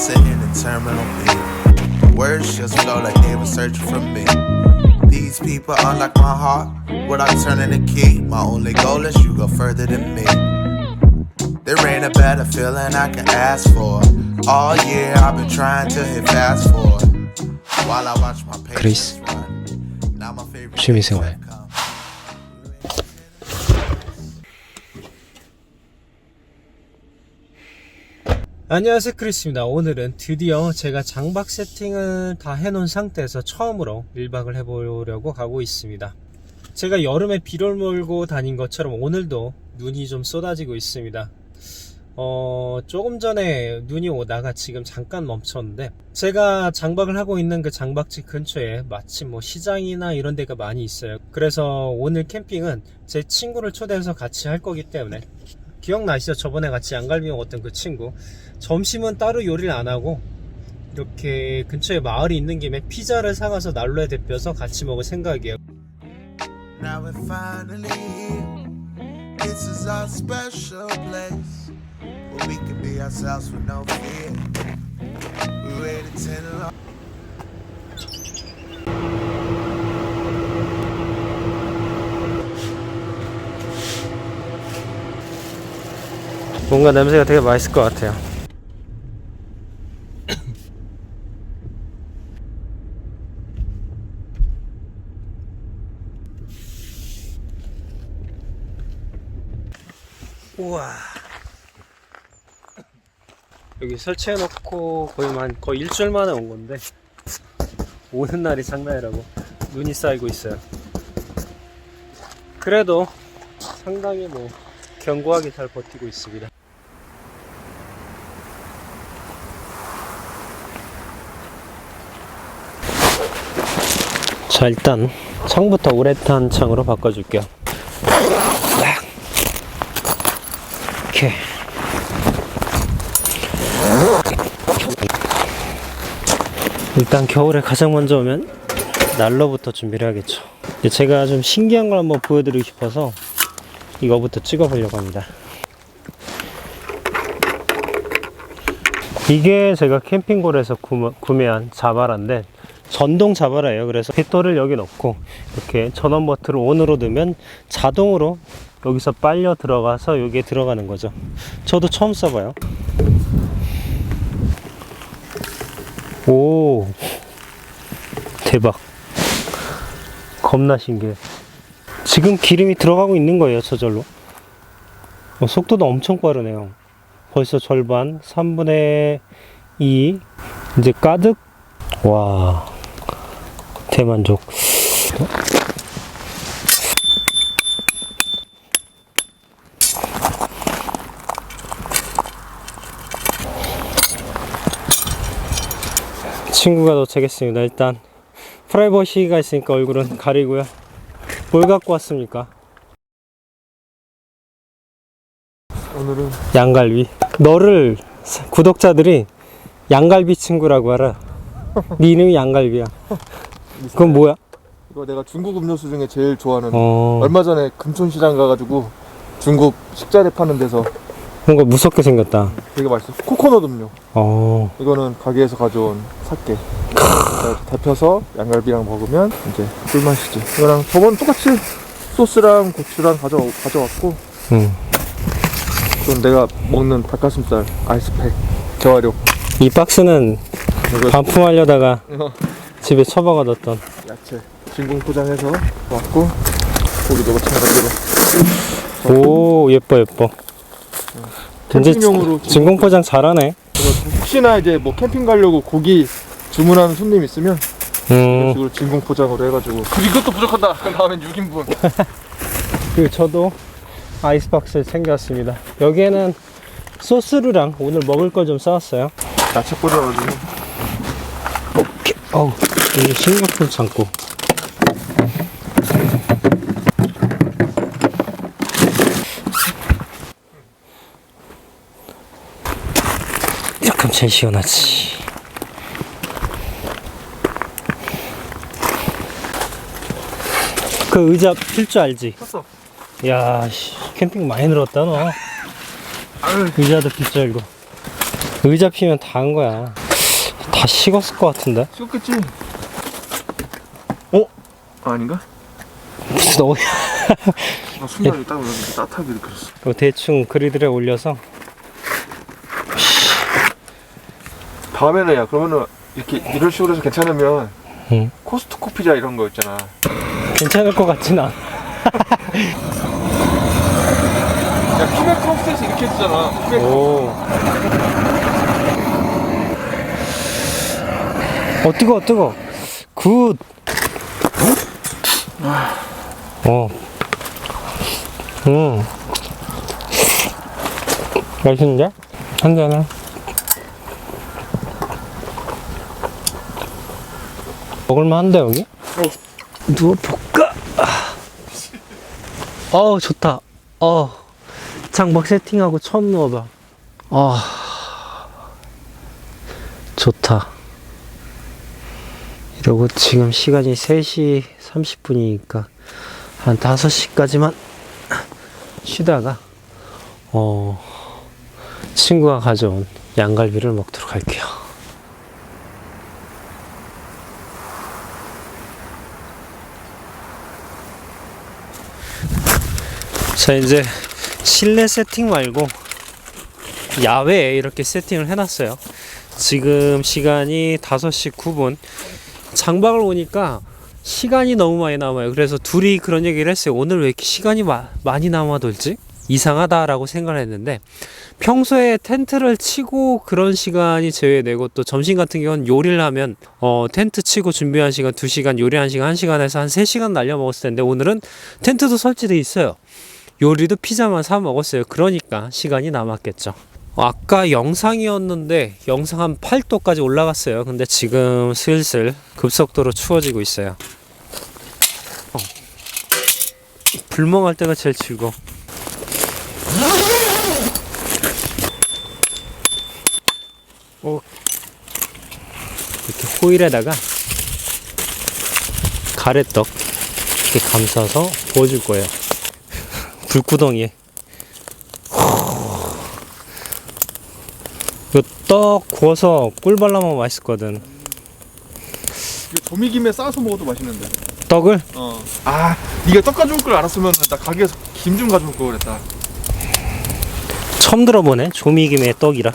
sitting in Terminal B. The words just flow like they were searching for me. These people unlock my heart without turning the key. My only goal is you go further than me. There ain't a better feeling I can ask for. All year I've been trying to hit fast forward. While I watch my Chris. patience run. Now my favorite 취미생활. 안녕하세요 크리스입니다. 오늘은 드디어 제가 장박 세팅을 다 해놓은 상태에서 처음으로 1박을 해보려고 가고 있습니다. 제가 여름에 비를 몰고 다닌 것처럼 오늘도 눈이 좀 쏟아지고 있습니다. 어, 조금 전에 눈이 오다가 지금 잠깐 멈췄는데 제가 장박을 하고 있는 그 장박지 근처에 마침 뭐 시장이나 이런 데가 많이 있어요. 그래서 오늘 캠핑은 제 친구를 초대해서 같이 할 거기 때문에 기억나시죠? 저번에 같이 양갈비 먹었던 그 친구. 점심은 따로 요리를 안 하고 이렇게 근처에 마을이 있는 김에 피자를 사가서 난로에 데펴서 같이 먹을 생각이에요. Now we're finally here. This is our special place where we can be ourselves with no fear. 뭔가 냄새가 되게 맛있을 것 같아요. 우와. 여기 설치해놓고 거의 만 거의 일주일 만에 온 건데 오는 날이 장난이라고 눈이 쌓이고 있어요. 그래도 상당히 뭐 견고하게 잘 버티고 있습니다. 자 일단 창부터 우레탄 창으로 바꿔줄게요. 이렇게 일단 겨울에 가장 먼저 오면 난로부터 준비를. 이제 제가 좀 신기한 걸 한번 보여드리고 싶어서 이거부터 찍어보려고 합니다. 이게 제가 캠핑골에서 구매, 구매한 자바라인데 전동 자바라예요. 그래서 빗돌을 여기 넣고 이렇게 전원 버튼을 온으로 넣으면 자동으로 여기서 빨려 들어가서 여기에 들어가는 거죠. 저도 처음 써봐요. 오 대박 겁나 신기해. 지금 기름이 들어가고 있는 거예요, 저절로. 어, 속도도 엄청 빠르네요. 벌써 절반, 3분의 2. 이제 가득. 와, 대만족. 친구가 도착했습니다. 일단 프라이버시가 있으니까 얼굴은 가리고요. 뭘 갖고 왔습니까? 오늘은 양갈비. 너를 사- 구독자들이 양갈비 친구라고 알아. 네 이름이 양갈비야. 그건 뭐야? 이거 내가 중국 음료수 중에 제일 좋아하는 어, 얼마 전에 금촌시장 가가지고 중국 식자재 파는 데서 뭔가 무섭게 생겼다. 되게 맛있어. 코코넛 음료. 어, 이거는 가게에서 가져온 사케. 그래서 데펴서 양갈비랑 먹으면 이제 꿀맛이지. 이거랑 저번 똑같이 소스랑 고추랑 가져, 가져왔고 음. 그럼 내가 먹는 닭가슴살 아이스팩 재활용. 이 박스는 이거 반품하려다가 어, 집에 처박아뒀던. 야채 진공 포장해서 왔고 고기도 마찬가지로 오, 예뻐, 예뻐. 캠핑용으로 진공 포장 잘하네. 그래서 혹시나 이제 뭐 캠핑 가려고 고기 주문하는 손님 있으면 이런 음, 식으로 진공 포장으로 해가지고 그 이것도 부족하다 그럼 다음엔 6인분 그 저도 아이스박스를 챙겨왔습니다. 여기에는 소스류랑 오늘 먹을 거좀 싸왔어요. 야채 뿌려가지고 어우, 이게 싱가포르 창고. 약간 제일 시원하지. 그 의자 필 줄 알지? 샀어 야, 씨, 캠핑 많이 늘었다 너. 의자도 필 줄 알고. 의자 피면 다 한 거야. 다 식었을 것 같은데? 식었겠지? 어? 아닌가? 너나 순간에 딱 올렸는데 따뜻하게 느껴졌어 이거 대충 그리들에 올려서 다음에는 야 그러면은 이렇게 이런 식으로 해서 괜찮으면 응. 코스트코 피자 이런 거 있잖아 괜찮을 것 같진 않아. 야 피맥 크로스에서 이렇게 했잖아 피맥 오. 어 뜨거 뜨거. 굿. 어. 음. 맛있는데? 한 잔에. 먹을만한데 여기? 누워볼까? 어 좋다. 어 장박 세팅하고 처음 누워봐. 아 좋다. 이러고 지금 시간이 3시 30분이니까 한 5시까지만 쉬다가 어 친구가 가져온 양갈비를 먹도록 할게요. 자 이제 실내 세팅 말고 야외에 이렇게 세팅을 해놨어요. 지금 시간이 5시 9분. 장박을 오니까 시간이 너무 많이 남아요. 그래서 둘이 그런 얘기를 했어요. 오늘 왜 이렇게 시간이 마- 많이 남아돌지? 이상하다라고 생각을 했는데 평소에 텐트를 치고 그런 시간이 제외되고 또 점심 같은 경우는 요리를 하면 어 텐트 치고 준비한 시간 2시간 요리 한 시간 1시간에서 한 3시간 날려 먹었을 텐데 오늘은 텐트도 설치돼 있어요. 요리도 피자만 사 먹었어요. 그러니까 시간이 남았겠죠. 어, 아까 영상이었는데 영상 한 8도까지 올라갔어요. 근데 지금 슬슬 급속도로 추워지고 있어요. 어. 불멍할 때가 제일 즐거워. 어. 이렇게 호일에다가 가래떡 이렇게 감싸서 부어줄 거예요. 불구덩이에. 이거 떡 구워서 꿀 발라 먹으면 맛있거든. 조미김에 싸서 먹어도 맛있는데 떡을 어 아 네가 떡 가져올 걸 알았으면 나 가게에서 김 좀 가져올 걸 그랬다 처음 들어보네. 조미김의 떡이라.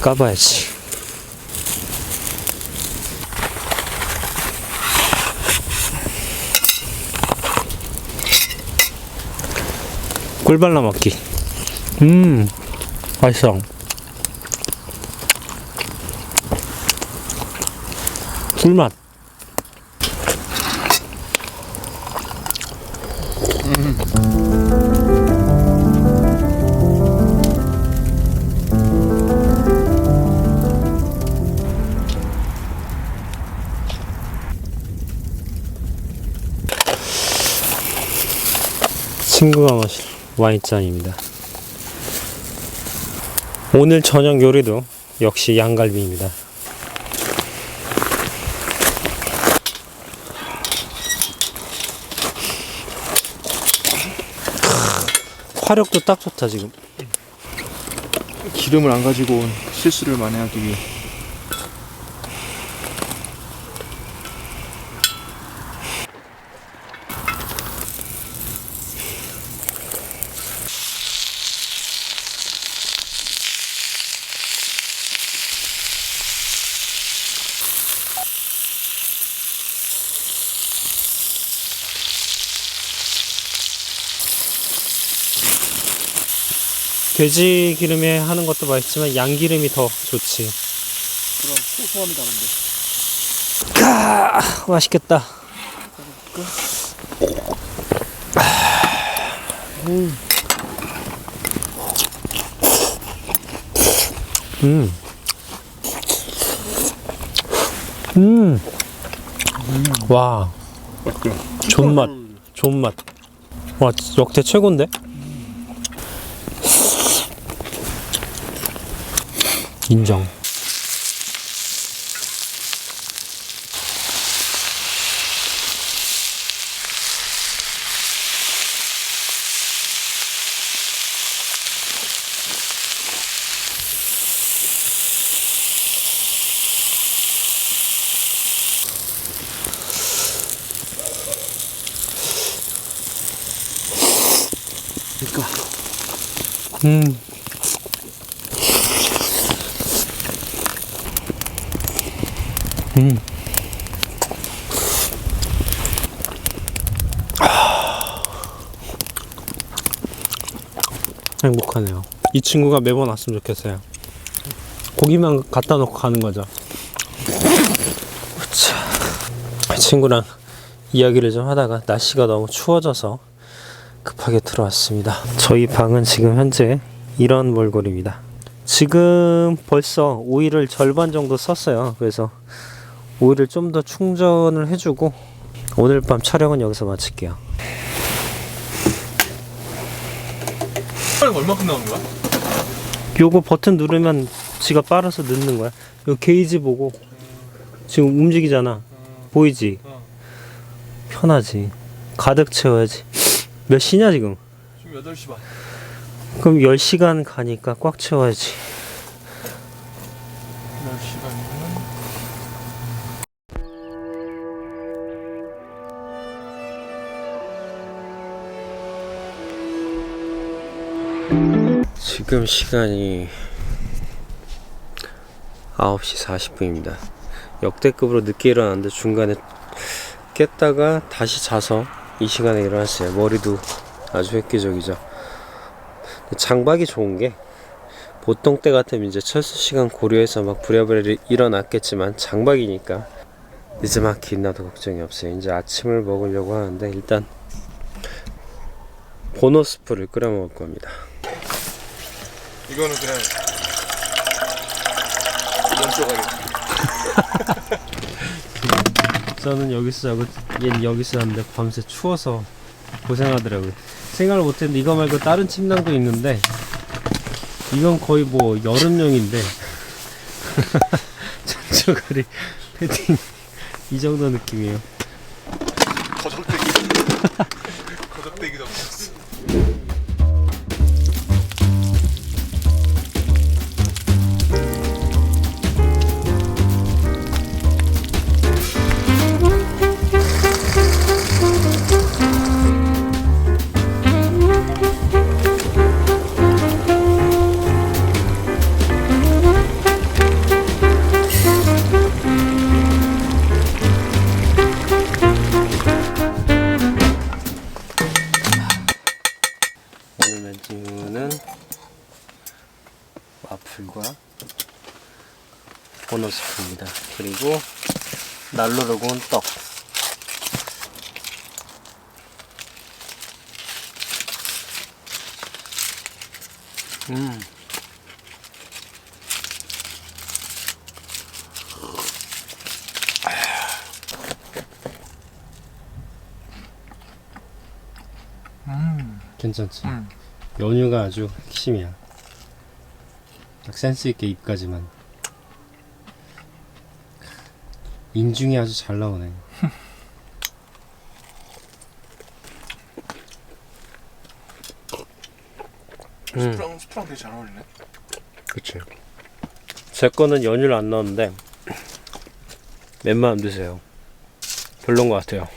까봐야지. 꿀 발라 먹기. 음, 맛있어. 꿀맛. 친구가 마실 와인잔입니다. 오늘 저녁 요리도 역시 양갈비입니다. 화력도 딱 좋다 지금. 기름을 안 가지고 온 실수를 만회하기 위해 돼지 기름에 하는 것도 맛있지만 양 기름이 더 좋지. 그럼 고소함이 다른데 아, 맛있겠다. 음. 음. 와. 존맛. 존맛. 와, 역대 최고인데? 인정. 그러니까. 음. 음. 행복하네요. 이 친구가 매번 왔으면 좋겠어요. 고기만 갖다 놓고 가는 거죠. 친구랑 이야기를 좀 하다가 날씨가 너무 추워져서 급하게 들어왔습니다. 저희 방은 지금 현재 이런 몰골입니다. 지금 벌써 오일을 절반 정도 썼어요. 그래서 오일을 좀 더 충전을 해주고 오늘 밤 촬영은 여기서 마칠게요. 얼마큼 나오는 거야? 요거 버튼 누르면 지가 빨아서 넣는 거야. 요 게이지 보고 지금 움직이잖아. 보이지? 어. 편하지. 가득 채워야지. 몇 시냐 지금? 지금 8시 반. 그럼 10시간 가니까 꽉 채워야지. 지금 시간이 9시 40분입니다. 역대급으로 늦게 일어났는데 중간에 깼다가 다시 자서 이 시간에 일어났어요. 머리도 아주 획기적이죠. 장박이 좋은 게 보통 때 같으면 이제 철수 시간 고려해서 막 부랴부랴 일어났겠지만 장박이니까 늦지막히 있나도 걱정이 없어요. 이제 아침을 먹으려고 하는데 일단 보너스프를 끓여 먹을 겁니다. 이거는 그냥 이런 쪼가리. 저는 여기서 자고 얘는 여기서 자는데 밤새 추워서 고생하더라고요. 생각을 못했는데 이거 말고 다른 침낭도 있는데 이건 거의 뭐 여름용인데 전초가리 패딩 이 정도 느낌이에요. 와플과 보너스프입니다. 그리고 날로를 구운 떡. 음. 괜찮지? 음. 연유가 아주 핵심이야. 딱 센스 있게 입까지만. 인중이 아주 잘 나오네. 음, 스프랑 스프랑 되게 잘 어울리네. 그치. 제 거는 연유를 안 넣었는데 웬만하면 드세요. 별론 것 같아요.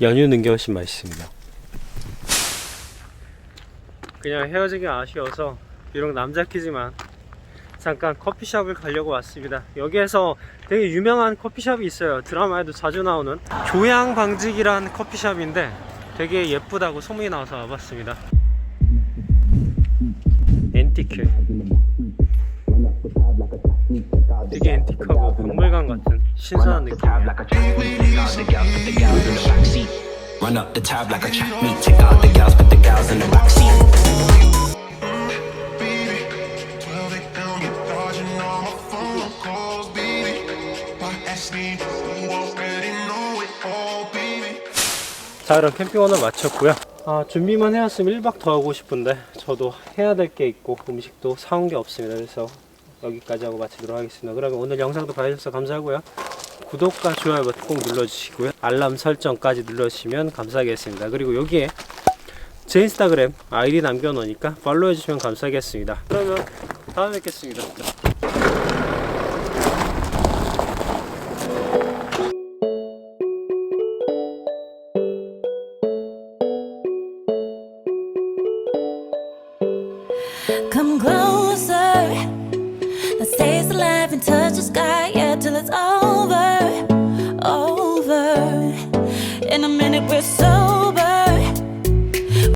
연유 넣은 게 훨씬 맛있습니다. 그냥 헤어지기 아쉬워서 비록 남자 키지만 잠깐 커피숍을 가려고 왔습니다. 여기에서 되게 유명한 커피숍이 있어요. 드라마에도 자주 나오는 방직이라는 커피숍인데 되게 예쁘다고 소문이 나와서 와봤습니다. 앤티크. 되게 앤틱하고 박물관 같은 신선한 느낌이에요. 자 그럼 캠핑 오늘 마쳤고요. 아, 준비만 해왔으면 1박 더 하고 싶은데 저도 해야 될 게 있고 음식도 사온 게 없습니다. 그래서 여기까지 하고 마치도록 하겠습니다. 그러면 오늘 영상도 봐주셔서 감사하고요. 구독과 좋아요 버튼 꼭 눌러주시고요. 알람 설정까지 눌러주시면 감사하겠습니다. 그리고 여기에 제 인스타그램 아이디 남겨놓으니까 팔로우 해주시면 감사하겠습니다. 그러면 다음에 뵙겠습니다